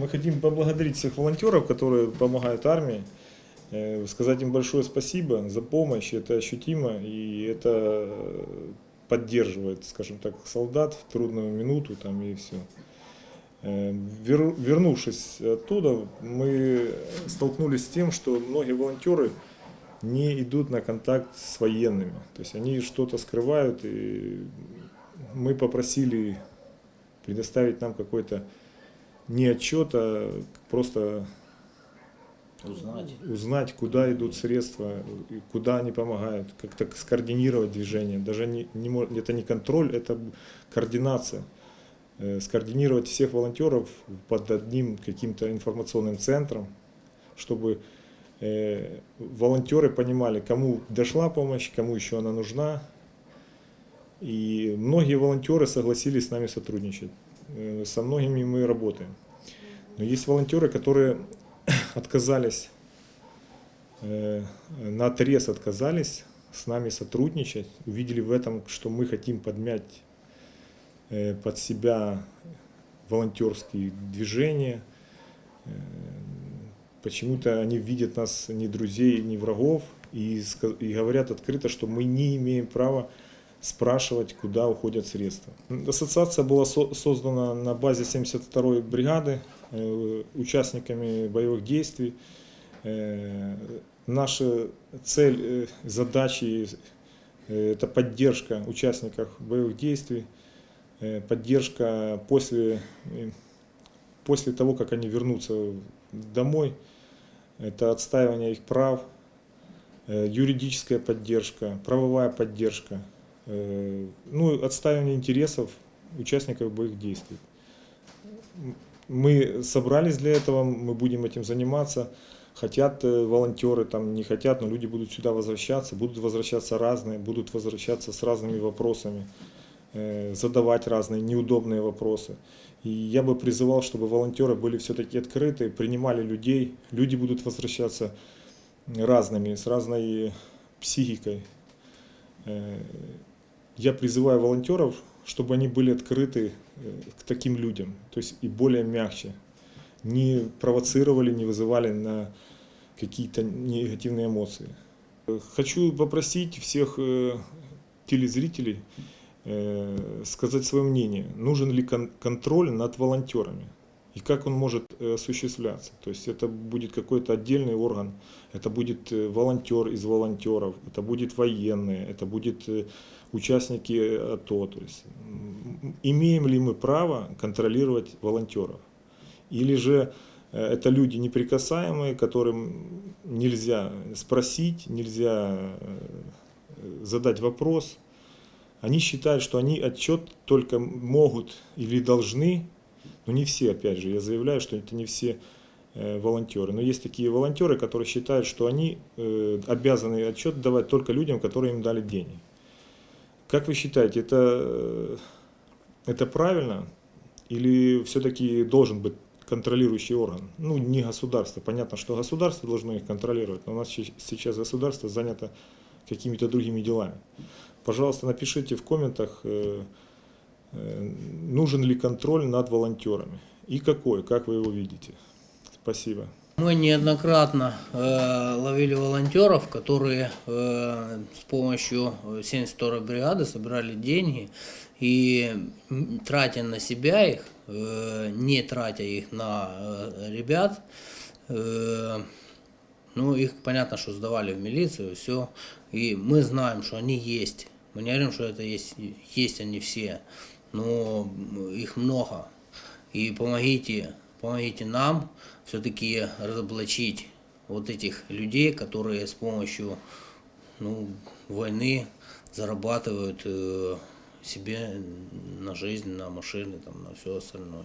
Мы хотим поблагодарить всех волонтеров, которые помогают армии, э, сказать им большое спасибо за помощь, это ощутимо и это э, поддерживает, скажем так, солдат в трудную минуту там и все. Вернувшись оттуда, мы столкнулись с тем, что многие волонтеры не идут на контакт с военными. То есть они что-то скрывают, и мы попросили предоставить нам какой-то не отчет, а просто Узнать. узнать, куда идут средства, куда они помогают, как-то скоординировать движение. Даже не, не, это не контроль, это координация. Э, Скоординировать всех волонтеров под одним каким-то информационным центром, чтобы э, волонтеры понимали, кому дошла помощь, кому еще она нужна. И многие волонтеры согласились с нами сотрудничать. Э, Со многими мы работаем. Но есть волонтеры, которые отказались, э, на отрез отказались с нами сотрудничать, увидели в этом, что мы хотим подмять э, под себя волонтерские движения. Почему-то они видят нас не друзей, не врагов и, и говорят открыто, что мы не имеем права спрашивать, куда уходят средства. Ассоциация была со- создана на базе 72-й бригады э, участниками боевых действий. Э, Наша цель, э, задачи это поддержка участников боевых действий, поддержка после, после того, как они вернутся домой, это отстаивание их прав, юридическая поддержка, правовая поддержка, ну, отстаивание интересов участников боевых действий. Мы собрались для этого, мы будем этим заниматься. Хотят э, волонтеры, там не хотят, но люди будут сюда возвращаться, будут возвращаться разные, будут возвращаться с разными вопросами, э, задавать разные неудобные вопросы. И я бы призывал, чтобы волонтеры были все-таки открыты, принимали людей. Люди будут возвращаться разными, с разной психикой. Э, Я призываю волонтеров, чтобы они были открыты э, к таким людям, то есть и более мягче. Не провоцировали, не вызывали на какие-то негативные эмоции. Э, Хочу попросить всех э, телезрителей э, сказать свое мнение, нужен ли кон- контроль над волонтерами И как он может э, осуществляться. То есть это будет какой-то отдельный орган, это будет э, волонтер из волонтеров, это будет военные, это будет э, участники АТО. То есть, имеем ли мы право контролировать волонтеров? Или же это люди неприкасаемые, которым нельзя спросить, нельзя задать вопрос. Они считают, что они отчет только могут или должны, но не все, опять же, я заявляю, что это не все э, волонтеры. Но есть такие волонтеры, которые считают, что они э, обязаны отчет давать только людям, которые им дали деньги. Как вы считаете, это, э, это правильно? Или все-таки должен быть контролирующий орган? Ну, не государство. Понятно, что государство должно их контролировать, но у нас сейчас государство занято какими-то другими делами. Пожалуйста, напишите в комментах, нужен ли контроль над волонтерами и какой, как вы его видите. Спасибо. Мы неоднократно э, ловили волонтеров, которые э, с помощью 72-й бригады собирали деньги и тратя на себя их, э, не тратя их на э, ребят, э, ну, их понятно, что сдавали в милицию, все. И мы знаем, что они есть. Мы не говорим, что это есть, есть они все, но их много. И помогите, помогите нам все-таки разоблачить вот этих людей, которые с помощью ну, войны зарабатывают э, себе на жизнь, на машины, там, на все остальное.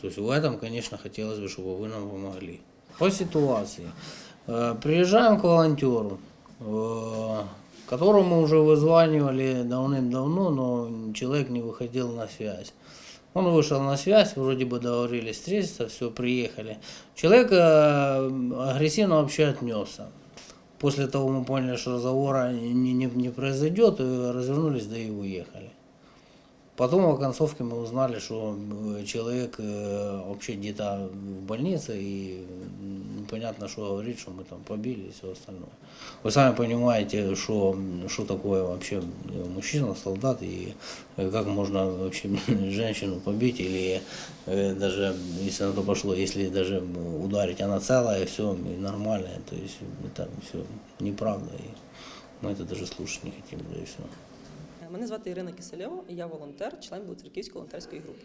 То есть в этом, конечно, хотелось бы, чтобы вы нам помогли. По ситуации. Э, Приезжаем к волонтеру, э, которому уже вызванивали давным-давно, но человек не выходил на связь. Он вышел на связь, вроде бы договорились встретиться, все, приехали. Человек э, агрессивно вообще отнесся. После того мы поняли, что разговора не, не, не произойдет, развернулись, да и уехали. Потом в оконцовке мы узнали, что человек э, вообще где-то в больнице, и непонятно, что говорит, что мы там побили и все остальное. Вы сами понимаете, что, что такое вообще э, мужчина, солдат, и э, как можно вообще женщину побить, или даже, если на то пошло, если даже ударить, она целая, все, и нормальная, то есть это все неправда, и мы это даже слушать не хотим, да и все. Мене звати Ірина Кисельова, і я волонтер, член Білоцерківської волонтерської групи.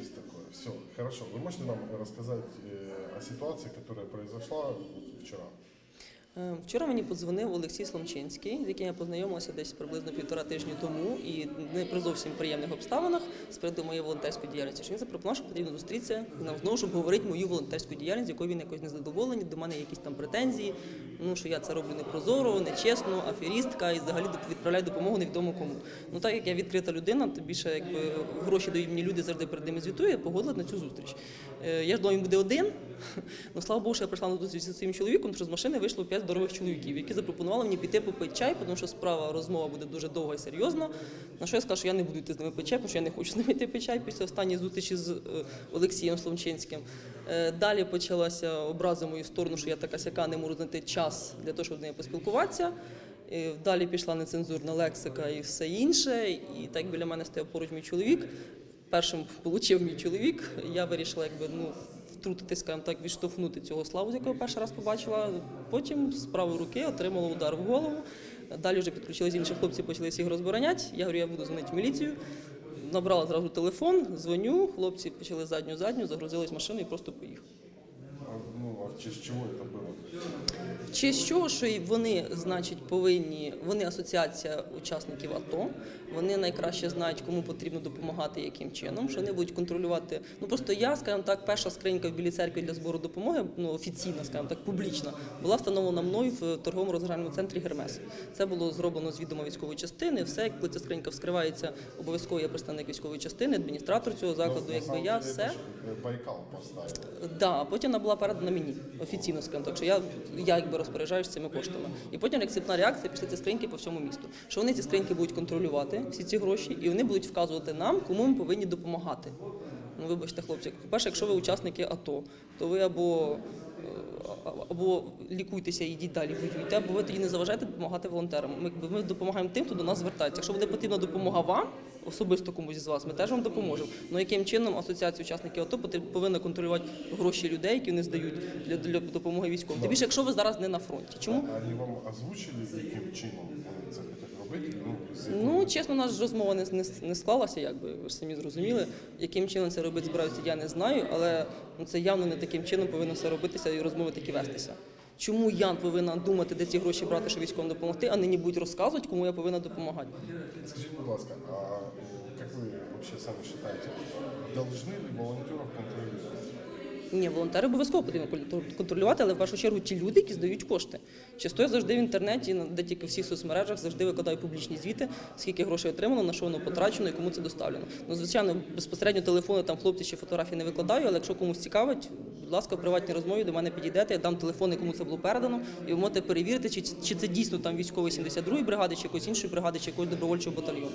Есть такое. Все, хорошо. Вы можете нам рассказать э, о ситуации, которая произошла вчора. Е, Вчора мені подзвонив Олексій Сломчинський, з яким я познайомилася десь приблизно півтора тижні тому, і не при зовсім приємних обставинах з приводу моєї волонтерської діяльності. Що він запропонував, що потрібно зустрітися нам знову, щоб говорити мою волонтерську діяльність, якою він якось незадоволений, до мене якісь там претензії. Ну що я це роблю непрозоро, нечесно, аферістка і взагалі відправляю допомогу невідомо кому. Ну так як я відкрита людина, то більше якби гроші дають мені люди завжди перед ними звітую, я погодила на цю зустріч. Е, Я ж думав, він буде один. Ну слава Богу, що я прийшла на зустріч зі своїм чоловіком, що з машини вийшло п'ять здорових чоловіків, які запропонували мені піти попити чай, тому що справа розмова буде дуже довга і серйозна. На що я сказала, що я не буду йти з ними пити чай, тому що я не хочу з ними йти пити чай після останньої зустрічі з е, Олексієм Сломчинським. Е, Далі почалася образа в мою сторону, що я така сяка не можу знайти час для того, щоб з нею поспілкуватися. І Далі пішла нецензурна лексика і все інше. І так біля мене стояв поруч мій чоловік. Першим отримав мій чоловік. Я вирішила, якби ну Втрутитись, скажімо так, відштовхнути цього славу, якого перший раз побачила. Потім з правої руки отримала удар в голову. Далі вже підключились інші хлопці, почали всіх розбороняти. Я говорю, я буду дзвонити в міліцію. Набрала зразу телефон, дзвоню, хлопці почали задню задню, загрузились в машину і просто поїхали А, Ну, а в честь чего это было? Чи що, що й вони, значить, повинні, вони асоціація учасників АТО, вони найкраще знають, кому потрібно допомагати, яким чином, що вони будуть контролювати. Ну просто я, скажімо так, перша скринька в Білій церкві для збору допомоги, ну офіційна, скажімо так, публічна, була встановлена мною в торговому розважальному центрі Гермес. Це було зроблено з відома військової частини. Все, коли ця скринька вскривається, обов'язково є представник військової частини, адміністратор цього закладу, Ну, на якби самом я деле, все. это ж, э, Байкал поставил. Да, а потім вона була передана мені офіційно, скажімо так, що я, я якби розпоряджаюся цими коштами. І потім рецептна реакція пішли ці скриньки по всьому місту. Що вони ці скриньки будуть контролювати, всі ці гроші, і вони будуть вказувати нам, кому ми повинні допомагати. Ну, вибачте, хлопці, по-перше, якщо ви учасники АТО, то ви або, е, або лікуйтеся і йдіть далі, воюйте, або ви тоді не заважаєте допомагати волонтерам. Ми, ми допомагаємо тим, хто до нас звертається. Якщо буде потрібна допомога вам, особисто комусь із вас, ми теж вам допоможемо. Ну яким чином асоціація учасників АТО повинна контролювати гроші людей, які вони здають для, для допомоги військовим? Тим більше, якщо ви зараз не на фронті. Чому? Они вам озвучили, яким чином вони це хотять робити? Ну, з Ну, чесно, у нас розмова не, не, не склалася, якби ви ж самі зрозуміли. Яким чином це робити збираються, я не знаю, але ну, це явно не таким чином повинно все робитися і розмови такі вестися. Чому я повинна думати, де ці гроші брати, щоб військовим допомогти, а не будуть розказувати, кому я повинна допомагати? Скажите, будь ласка, а э, как вы вообще сами считаете, должны ли волонтеров контролировать? Ні, волонтери обов'язково потрібно кон- контролювати, але в першу чергу ті люди, які здають кошти. Часто я завжди в інтернеті, на- де тільки в всіх соцмережах, завжди викладаю публічні звіти, скільки грошей отримано, на що воно потрачено і кому це доставлено. Ну, звичайно, безпосередньо телефони там хлопці чи фотографії не викладаю, але якщо комусь цікавить, будь ласка, в приватній розмові до мене підійдете, я дам телефони, кому це було передано, і ви можете перевірити, чи, чи це дійсно там військовий 72-ї бригади, чи якоїсь іншої бригади, чи якогось добровольчого батальйону.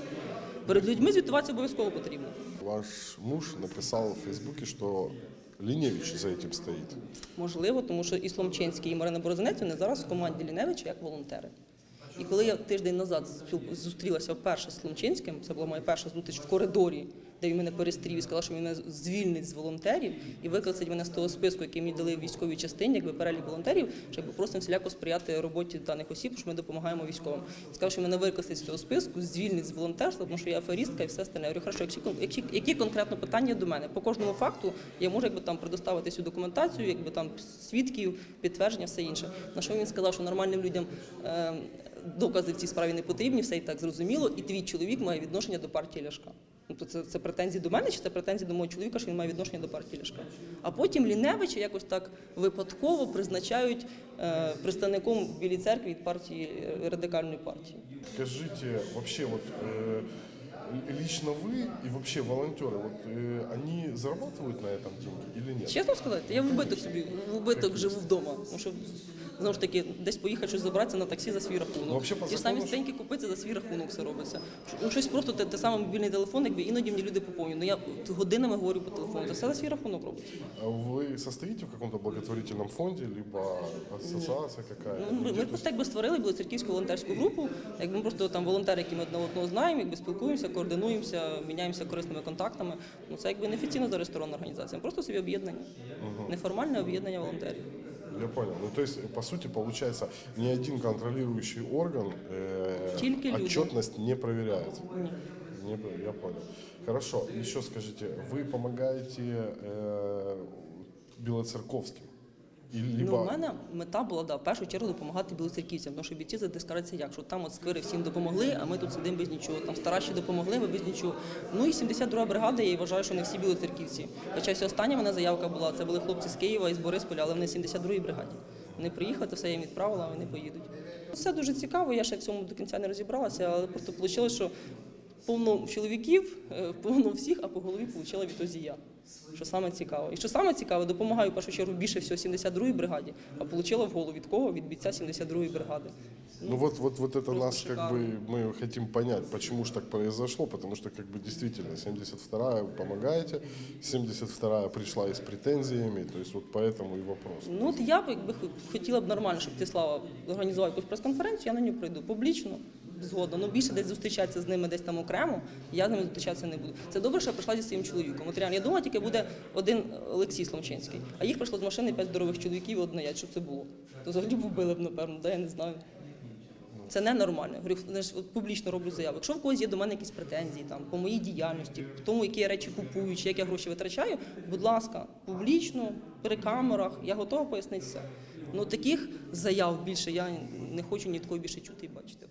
Перед людьми звітуватися обов'язково потрібно. Ваш муж написал в Фейсбуке, что Линевич за этим стоит. Можливо, тому що і Сломчинський, і Марина Борозинець вони зараз в команді Ліневича як волонтери. І коли я тиждень назад зустрілася вперше з Сломчинським, це була моя перша зустріч в коридорі, де він мене перестрів і сказав, що він мене звільнить з волонтерів і викликать мене з того списку, який мені дали військовій частині, якби перелік волонтерів, що якби просимо всіляко сприяти роботі даних осіб, що ми допомагаємо військовим. Сказав, що мене викликать з цього списку, звільнить з волонтерства, тому що я аферістка і все остальне. Я говорю, хорошо, які, кон- які, конкретно питання до мене? По кожному факту я можу якби там предоставити всю документацію, якби там свідків, підтвердження, все інше. На що він сказав, що нормальним людям. Е, Докази в цій справі не потрібні, все і так зрозуміло, і твій чоловік має відношення до партії Ляшка. Тобто це, це претензії до мене, чи це претензії до мого чоловіка, що він має відношення до партії Ляшка. А потім Ліневича якось так випадково призначають е, представником Білій церкві від партії е, радикальної партії. Скажіть, взагалі, от, э, лично вы и вообще волонтеры, вот э, они зарабатывают на этом деньги или нет? Чесно сказати, я в убиток собі в убиток живу вдома. Тому що знову ж таки десь поїхати щось забратися на таксі за свій рахунок. Ну, взагалі, по Ті ж самі закону ж- стеньки купити за свій рахунок все робиться. Ну, щось просто те, те саме мобільний телефон, якби іноді мені люди поповнюють. Ну я годинами говорю по телефону, це все за свій рахунок робиться. А Вы состоите в каком-то благотворительном фонде, либо ассоциация какая-то? Ну, ми, ми просто якби створили білоцерківську волонтерську групу. Якби ми просто там волонтери, які ми одне одного знаємо, якби спілкуємося, координуємося, міняємося корисними контактами. Ну це якби не офіційно зареєстрована організація, просто собі об'єднання, неформальне об'єднання волонтерів. Я понял. Ну, то есть, по сути, получается, ни один контролирующий орган э, Только люди. отчетность не проверяет. Не про- я понял. Хорошо, еще скажите, вы помогаете э, Белоцерковским? Ну, у мене мета була да, в першу чергу допомагати білоцерківцям, тому що бійці задискараться як, що там от сквири всім допомогли, а ми тут сидимо без нічого. Там старші допомогли, ми без нічого. Ну і 72-га бригада, я вважаю, що не всі білоцерківці. Хоча ось остання мене заявка була, це були хлопці з Києва і з Борисполя, але вони в 72-й бригаді. Вони приїхали, все я їм відправила, вони поїдуть. Все дуже цікаво, я ще в цьому до кінця не розібралася, але просто вийшло, що повно чоловіків, е, повно всіх, а по голові отримала відтоді я. Що саме цікаво. І що саме цікаве, допомагаю в першу чергу більше всього 72-й бригаді, а отримала в голову від кого? Від бійця 72-ї бригади. Ну вот, вот, вот это Просто нас как шикарно. бы мы хотим понять, почему же так произошло, потому что как бы действительно 72-я вы помогаете, 72-я пришла и с претензиями, то есть вот поэтому и вопрос. Ну от я б якби хо- хотіла б нормально, щоб Тислава організував якусь прес-конференцію, я на нього прийду публічно. Згодна, ну більше десь зустрічатися з ними десь там окремо, я з ними зустрічатися не буду. Це добре, що я прийшла зі своїм чоловіком. От реально, я думала, тільки буде один Олексій Сломчинський, а їх прийшло з машини п'ять здорових чоловіків і одна я. Щоб це було? То взагалі вбили б, напевно, да, я не знаю. Це ненормально. Говорю, я публічно роблю заяву. Якщо в когось є до мене якісь претензії там, по моїй діяльності, в тому, які я речі купую, чи як я гроші витрачаю, будь ласка, публічно, при камерах, я готова пояснити все. Ну таких заяв більше я не хочу ні від більше чути і бачити.